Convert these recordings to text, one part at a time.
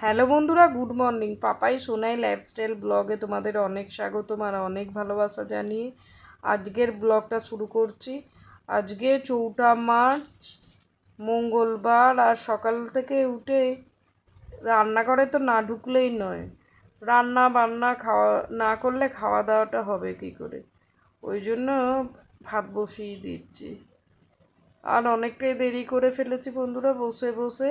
Hello বন্ধুরা, good morning. Papai Sonai lifestyle ব্লগে তোমাদের অনেক স্বাগতম আর অনেক ভালোবাসা জানিয়ে আজকের ব্লগটা শুরু করছি। আজকে চৌঠা মার্চ, মঙ্গলবার আর সকাল থেকে উঠে রান্নাঘরে তো না ঢুকলেই নয়, রান্না বান্না খাওয়া, না করলে খাওয়া দাওয়াটা হবে কী করে? ওই জন্য ভাত বসিয়ে দিচ্ছি। আর অনেকটাই দেরি করে ফেলেছি বন্ধুরা, বসে বসে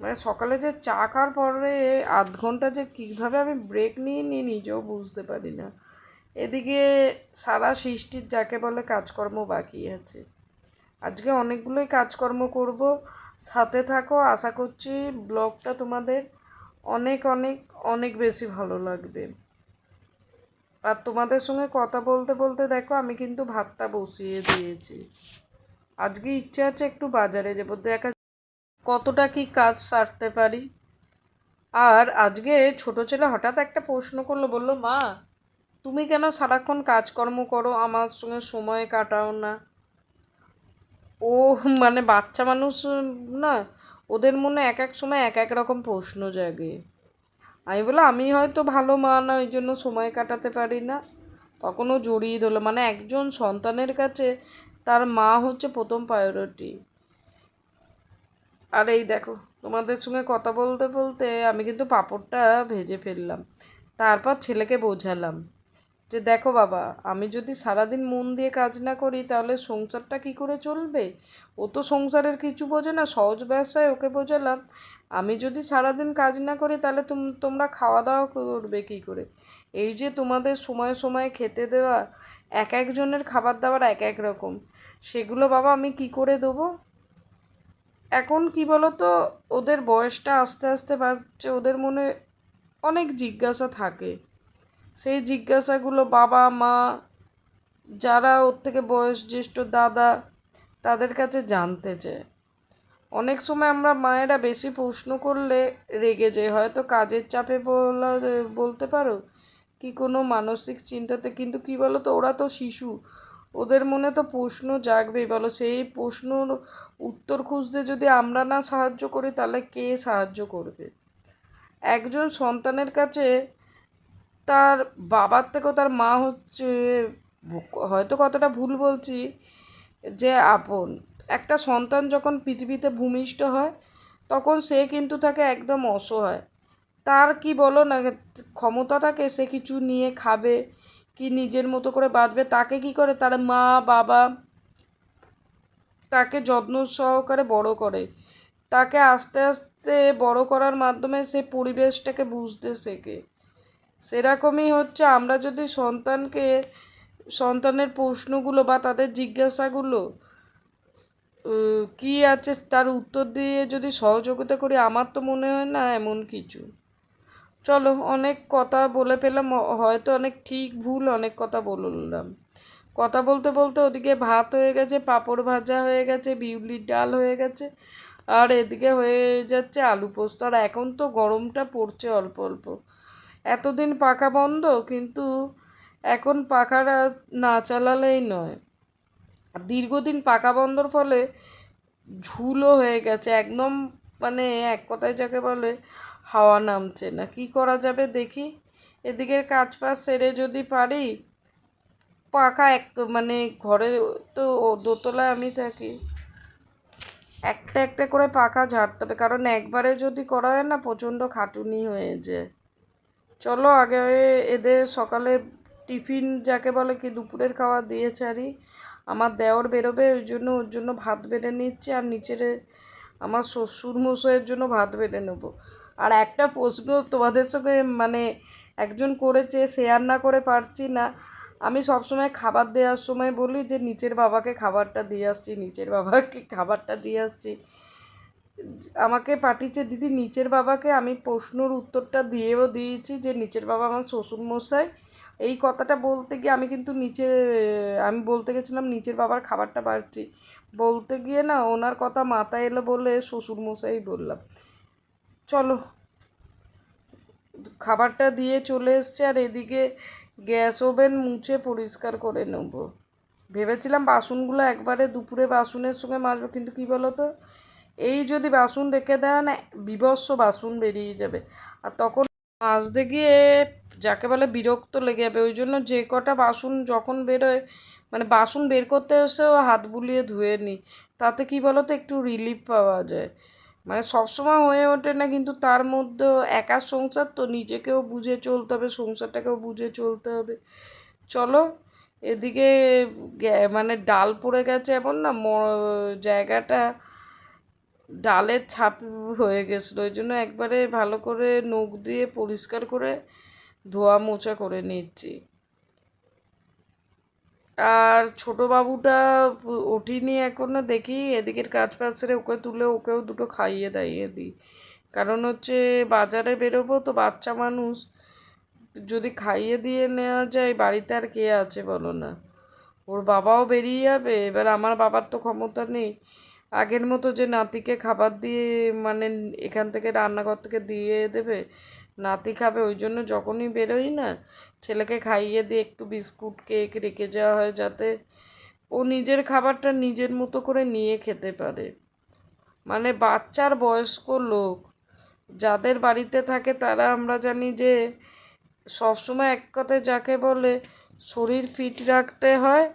মানে সকালে যে চা খাওয়ার পরে আধ ঘণ্টা যে কীভাবে আমি ব্রেক নিয়ে নিই নিজেও বুঝতে পারি না। এদিকে সারা সৃষ্টির যাকে বলে কাজকর্ম বাকি আছে। আজকে অনেকগুলোই কাজকর্ম করব। সাথে থাকো, আশা করছি ব্লগটা তোমাদের অনেক অনেক অনেক বেশি ভালো লাগবে। আর তোমাদের সঙ্গে কথা বলতে বলতে দেখো আমি কিন্তু ভাতটা বসিয়ে দিয়েছি। আজকে ইচ্ছে আছে একটু বাজারে যাব। দেখা কতটা কি কাজ সারতে পারি? আর আজকে ছোট ছেলে হঠাৎ একটা প্রশ্ন করল, বলল, মা, তুমি কেন সারাক্ষণ কাজকর্ম করো? আমার সঙ্গে সময় কাটাও না। ও মানে বাচ্চা মানুষ, না, ওদের মনে এক এক সময় এক এক রকম প্রশ্ন জাগে। আমি বলে আমি হয়তো ভালো মা না, ওই জন্য সময় কাটাতে পারি না। তখনও জড়িয়ে ধরলো মানে একজন সন্তানের কাছে তার মা হচ্ছে প্রথম প্রায়োরিটি আর এই দেখো, তোমাদের সঙ্গে কথা বলতে বলতে আমি কিন্তু পাঁপড়টা ভেজে ফেললাম। তারপর ছেলেকে বোঝালাম যে দেখো বাবা, আমি যদি সারাদিন মন দিয়ে কাজ না করি তাহলে সংসারটা কি করে চলবে? ও তো সংসারের কিছু বোঝে না, সহজ ব্যবসায় ওকে বোঝালাম। আমি যদি সারাদিন কাজ না করি তাহলে তোমরা খাওয়া দাওয়া করবে কী করে? এই যে তোমাদের সময় সময় খেতে দেওয়া, এক একজনের খাবার দাবার এক এক রকম, সেগুলো বাবা আমি কি করে দেবো? এখন কি বলতো, ওদের বয়সটা আস্তে আস্তে বাড়ছে, ওদের মনে অনেক জিজ্ঞাসা থাকে। সেই জিজ্ঞাসাগুলো বাবা, মা, যারা ওর থেকে বয়স জ্যেষ্ঠ দাদা, তাদের কাছে জানতে চায়। অনেক সময় আমরা মায়েরা বেশি প্রশ্ন করলে রেগে যায়, হয়তো কাজের চাপে বলা, বলতে পারো, কি কোনো মানসিক চিন্তাতে, কিন্তু কি বলো তো ওরা তো শিশু, ওদের মনে তো প্রশ্ন জাগবেই, বলো সেই প্রশ্নর উত্তর খুঁজতে যদি আমরা না সাহায্য করি, তাহলে কে সাহায্য করবে? একজন সন্তানের কাছে তার বাবার থেকেও তার মা হচ্ছে, হয়তো কতটা ভুল বলছি, যে আপন। একটা সন্তান যখন পৃথিবীতে ভূমিষ্ঠ হয়, তখন সে কিন্তু থাকে একদম অসহায়। তার কি বলো না ক্ষমতা থাকে সে কিছু নিয়ে খাবে, কি নিজের মতো করে বাঁচবে তাকে কি করে? তার মা, বাবা তাকে যত্ন সহকারে বড় করে। তাকে আস্তে আস্তে বড় করার মাধ্যমে সে পরিবেশটাকে বুঝতে শেখে। সেরকমই হচ্ছে আমরা যদি সন্তানকে, সন্তানের প্রশ্নগুলো বা তাদের জিজ্ঞাসাগুলো কি আছে তার উত্তর দিয়ে যদি সহযোগিতা করি, আমার তো মনে হয় না এমন কিছু। চলো, অনেক কথা বলে পেলাম হয়তো অনেক ঠিক ভুল অনেক কথা বললাম। কথা বলতে বলতে ওদিকে ভাত হয়ে গেছে, পাঁপড় ভাজা হয়ে গেছে, বিউলির ডাল হয়ে গেছে, আর এদিকে হয়ে যাচ্ছে আলু পোস্ত। আর এখন তো গরমটা পড়ছে অল্প অল্প। এতদিন পাখা বন্ধ, কিন্তু এখন পাখাটা না চালালেই নয়। দীর্ঘদিন পাকা বন্ধর ফলে ঝুলও হয়ে গেছে, একদম মানে এক কথায় যাকে বলে হাওয়া নামছে না। কি করা যাবে দেখি? এদিকের কাজ পাশ সেরে যদি পারি পাখা এক মানে ঘরে তো দোতলায় আমি থাকি। একটা একটা করে পাখা ঝাড়তে হবে, কারণ একবারে যদি করা হয় না, প্রচণ্ড খাটুনি হয়ে যায়। চলো আগে এদের সকালে টিফিন যাকে বলে কি, দুপুরের খাওয়া দিয়ে ছাড়ি। আমার দেওর বেরোবে, ওই জন্য ওর জন্য ভাত বেড়ে নিচ্ছি, আর নিচের আমার শ্বশুর মশাইয়ের জন্য ভাত বেড়ে নেব। আর একটা প্রশ্ন তোমাদের সঙ্গে মানে একজন করেছে, শেয়ার না করে পারছি না। আমি সবসময় খাবার দেওয়ার সময় বলি যে, নিচের বাবাকে খাবারটা দিয়ে আসছি, নিচের বাবাকে খাবারটা দিয়ে আসছি। আমাকে পাঠিয়েছে, দিদি, নিচের বাবাকে আমি প্রশ্নর উত্তরটা দিয়েও দিয়েছি যে, নিচের বাবা আমার শ্বশুরমশাই। এই কথাটা বলতে গিয়ে আমি কিন্তু নিচে, আমি বলতে গেছিলাম, নিচের বাবার খাবারটা বাড়ছি। বলতে গিয়ে না, ওনার কথা মাথায় এলো বলে শ্বশুরমশাই বললাম, চলো। খাবারটা দিয়ে চলে এসছে আর এদিকে গ্যাস ওভেন মুছে পরিষ্কার করে নেব। ভেবেছিলাম বাসনগুলো একবারে দুপুরে বাসনের সঙ্গে মাজবো, কিন্তু কী বলো তো এই যদি বাসন রেখে দেয় না বিভৎস বাসন বেরিয়ে যাবে। আর তখন মাজতে গিয়ে যাকে বলে বিরক্ত লেগে যাবে। ওই জন্য যে কটা বাসন যখন বেরোয় মানে বাসন বের করতে এসেও হাত বুলিয়ে ধুয়ে নিই তাতে কি বলো তো একটু রিলিফ পাওয়া যায়। মানে সবসময় হয়ে ওঠে না, কিন্তু তার মধ্যেও একার সংসার তো নিজেকেও বুঝে চলতে হবে, সংসারটাকেও বুঝে চলতে হবে। চলো, এদিকে মানে ডাল পড়ে গেছে এমন না জায়গাটা ডালের ছাপ হয়ে গেছিল, ওই জন্য একবারে ভালো করে নখ দিয়ে পরিষ্কার করে ধোয়া মোছা করে নিচ্ছি। আর ছোট বাবুটা এখনও, দেখি এদিকের কাজ ফাজ সেরে ওকে তুলে ওকেও দুটো খাইয়ে দাইয়ে দিই। কারণ হচ্ছে বাজারে বেরোবো তো বাচ্চা মানুষ, যদি খাইয়ে দিয়ে নেওয়া যায় বাড়িতে আর কে আছে বলো না। ওর বাবাও বেরিয়ে যাবে, এবার আমার বাবার তো ক্ষমতা নেই। আগের মতো যে নাতিকে খাবার দিয়ে মানে এখান থেকে রান্নাঘর থেকে দিয়ে দেবে নাতি খাবে, ওই জন্য যখনই বেরোই না, ছেলেকে খাইয়ে দিয়ে একটু বিস্কুট, কেক রেখে যাওয়া হয় যাতে ও নিজের খাবারটা নিজের মতো করে নিয়ে খেতে পারে। মানে বাচ্চার বয়স্ক লোক, যাদের বাড়িতে থাকে তারা আমরা জানি যে সবসময় এক কথায় যাকে বলে শরীর ফিট রাখতে হয়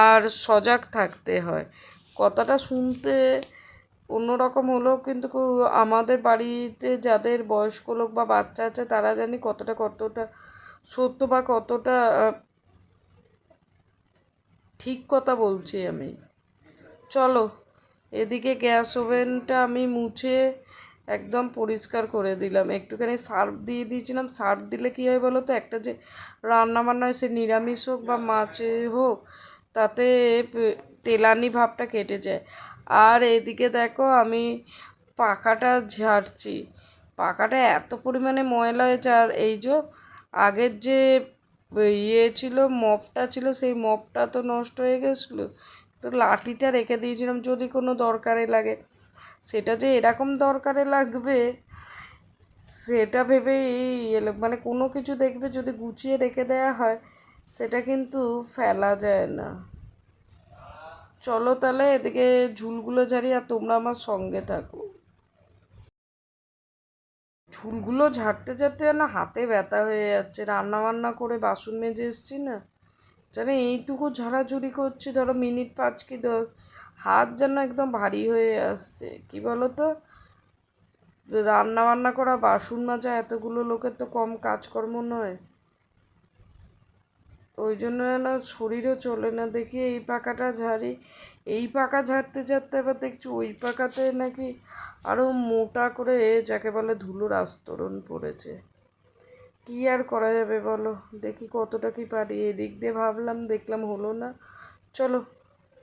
আর সজাগ থাকতে হয়। কথাটা শুনতে অন্যরকম হলেও কিন্তু আমাদের বাড়িতে যাদের বয়স্ক লোক বা বাচ্চা আছে, তারা জানি কতটা কতটা সত্য বা কতটা ঠিক কথা বলছি আমি। চলো, এদিকে গ্যাস ওভেনটা আমি মুছে একদম পরিষ্কার করে দিলাম। একটুখানি সার্ফ দিয়ে দিয়েছিলাম। সার্ফ দিলে কী হয় বলো তো, একটা যে রান্না বান্না হয়, সে নিরামিষ হোক বা মাছে হোক, তাতে তেলানি ভাবটা কেটে যায়। আর এদিকে দেখো আমি পাখাটা ঝাড়ছি। পাখাটা এত পরিমাণে ময়লা হয়েছে আর এই যে আগের যে ইয়ে ছিল, মপটা ছিল, সেই মপটা তো নষ্ট হয়ে গেছিল। তো লাঠিটা রেখে দিয়েছিলাম যদি কোনো দরকারে লাগে। সেটা যে এরকম দরকারে লাগবে, সেটা ভেবেই এলো মানে কোনো কিছু দেখবে যদি গুছিয়ে রেখে দেওয়া হয়, সেটা কিন্তু ফেলা যায় না। চলো তাহলে এদিকে ঝুলগুলো ঝাড়ি আর তোমরা আমার সঙ্গে থাকো। ঝুলগুলো ঝাড়তে ঝাড়তে না হাতে ব্যথা হয়ে যাচ্ছে রান্না বান্না করে বাসন মেজে এসছি না। যেন এইটুকু ঝাড়াঝুড়ি করছি, ধরো মিনিট পাঁচ কি দশ, হাত যেন একদম ভারী হয়ে আসছে। কি বলো তো রান্না বান্না করা, বাসন মাজা এতগুলো লোকের তো কম কাজকর্ম নয়। ওই জন্য যেন শরীরও চলে না। দেখি এই পাকাটা ঝাড়ি, এই পাকা ঝাড়তে ঝাড়তে এবার দেখছি ওই পাকাতে নাকি আরও মোটা করে যাকে বলে ধুলোর আস্তরণ পড়েছে। কি আর করা যাবে বলো? দেখি কতটা কি পারি। এদিক দিয়ে ভাবলাম, দেখলাম হলো না। চলো,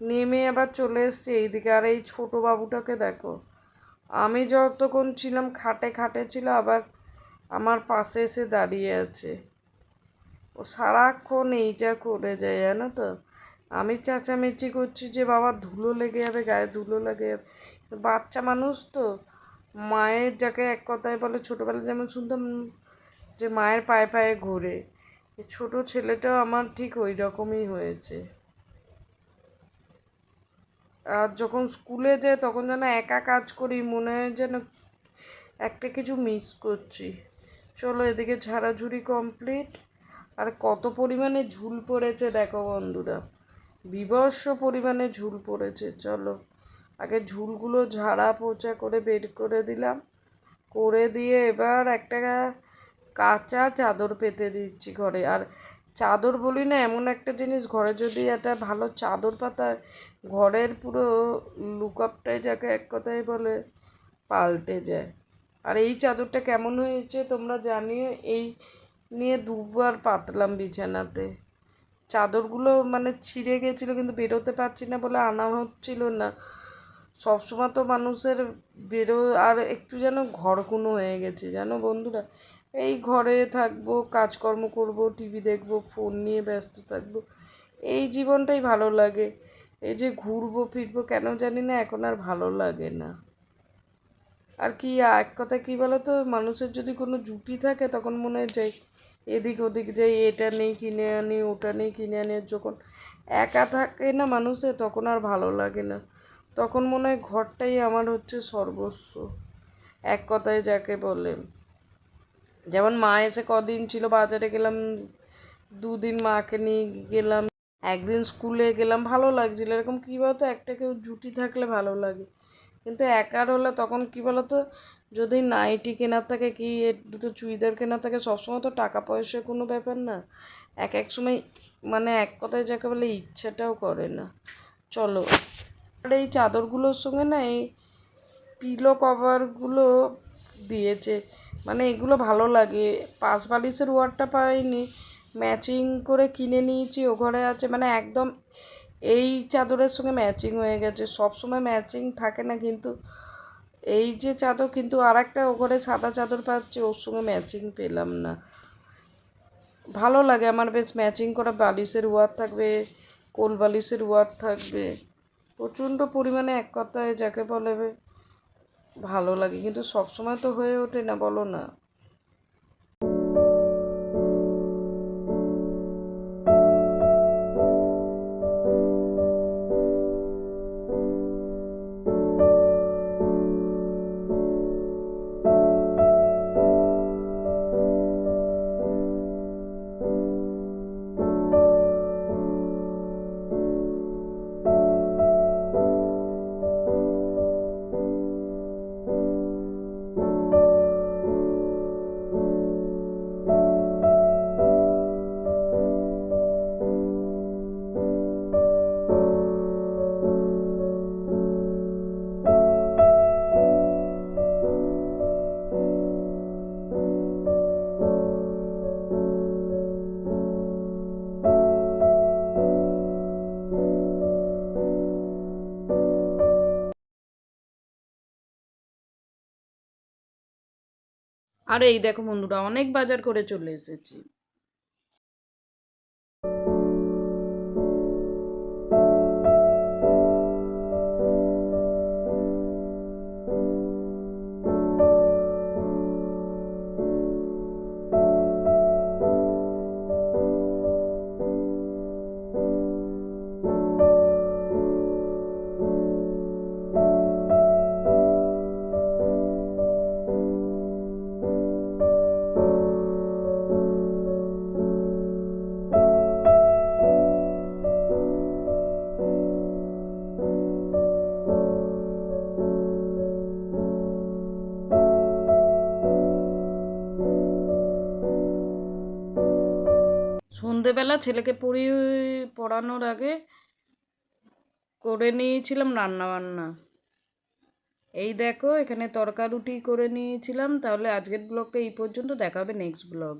নেমে আবার চলে এসছি এইদিকে। আর এই ছোটো বাবুটাকে দেখো। আমি যতক্ষণ ছিলাম, খাটে খাটে ছিল, আবার আমার পাশে এসে দাঁড়িয়ে আছে। ও সারাক্ষণ এইটা করে যায়, জানো তো? আমি চেঁচামেচি করছি যে বাবা ধুলো লেগে যাবে, গায়ে ধুলো লেগে যাবে। বাচ্চা মানুষ তো, মায়ের যাকে এক কথায় বলে ছোটোবেলায় যেমন শুনতাম যে মায়ের পায়ে পায়ে ঘোরে। ছোটো ছেলেটাও আমার ঠিক ওই রকমই হয়েছে। আর যখন স্কুলে যাই তখন যেন একা কাজ করি, মনে হয় যেন একটা কিছু মিস করছি। চলো এদিকে ঝাড়াঝুড়ি কমপ্লিট। আর কত পরিমাণে ঝুল পড়েছে দেখো বন্ধুরা। বিভৎস পরিমাণে ঝুল পড়েছে, চলো। আগে ঝুলগুলো ঝাড়া পোচা করে বের করে দিলাম। করে দিয়ে এবার একটা কাঁচা চাদর পেতে দিচ্ছি ঘরে। আর চাদর বলি না, এমন একটা জিনিস ঘরে যদি একটা ভালো চাদর পাতা, ঘরের পুরো লুকআপটাই যাকে এক কথায় বলে পাল্টে যায়। আর এই চাদরটা কেমন হয়েছে তোমরা জানিও, এই নিয়ে দুবার পাতলাম বিছানাতে। চাদরগুলো মানে ছিঁড়ে গেছিল কিন্তু বেরোতে পারছি না বলে আনা হচ্ছিল না। সবসময় তো মানুষের বেরো আর একটু যেন ঘরকুনো হয়ে গেছে, জানো বন্ধুরা? এই ঘরে থাকব, কাজকর্ম করব, টিভি দেখব, ফোন নিয়ে ব্যস্ত থাকব। এই জীবনটাই ভালো লাগে। এই যে ঘুরবো, ফিরবো, কেন জানি না, এখন আর ভালো লাগে না। আর কি এক কথা কী বলো তো মানুষের যদি কোনো জুটি থাকে, তখন মনে হয় যাই এদিক ওদিক যাই এটা নেই কিনে আনি, ওটা নেই কিনে আনি, যখন একা থাকে না মানুষের তখন আর ভালো লাগে না। তখন মনে হয় ঘরটাই আমার হচ্ছে সর্বস্ব। এক কথায় যাকে বলে। যেমন মা এসে কদিন ছিল বাজারে গেলাম, দুদিন মাকে নিয়ে গেলাম, একদিন স্কুলে গেলাম, ভালো লাগছিল। এরকম কী বলতো, একটা কেউ জুটি থাকলে ভালো লাগে। কিন্তু একার হলে তখন কী বলতো? যদি নাইটি কেনার থাকে কি দুটো চুড়িদার কেনার থাকে, সবসময় তো টাকা পয়সার কোনো ব্যাপার না। এক এক সময় মানে এক কথায় যাকে বলে ইচ্ছাটাও করে না। চলো, আর এই চাদরগুলোর সঙ্গে না এই পিলো কভারগুলো দিয়েছে। মানে এগুলো ভালো লাগে। পাঁচ বালিশের ওয়ারটা পাইনি। ম্যাচিং করে কিনে নিয়েছি, ও ঘরে আছে। মানে একদম এই চাদরের সঙ্গে ম্যাচিং হয়ে গেছে। সব সময় ম্যাচিং থাকে না কিন্তু। এই যে চাদর কিন্তু আর একটা ঘরে সাদা চাদর পাচ্ছি, ওর সঙ্গে ম্যাচিং পেলাম না। ভালো লাগে আমার বেশ ম্যাচিং করা বালিশের ওয়ার থাকবে, কোল বালিশের ওয়ার থাকবে। প্রচণ্ড পরিমাণে এক কথায় যাকে বলে। ভালো লাগে কিন্তু সব সময় তো হয়ে ওঠে না, বলো না। আর এই দেখো বন্ধুরা অনেক বাজার করে চলে এসেছি। সন্ধেবেলা ছেলেকে পড়িয়ে পড়ানোর আগে করে নিয়েছিলাম রান্না বান্না এই দেখো, এখানে তরকারুটি করে নিয়েছিলাম। তাহলে আজকের ব্লগটা এই পর্যন্ত। দেখাবে নেক্সট ব্লগ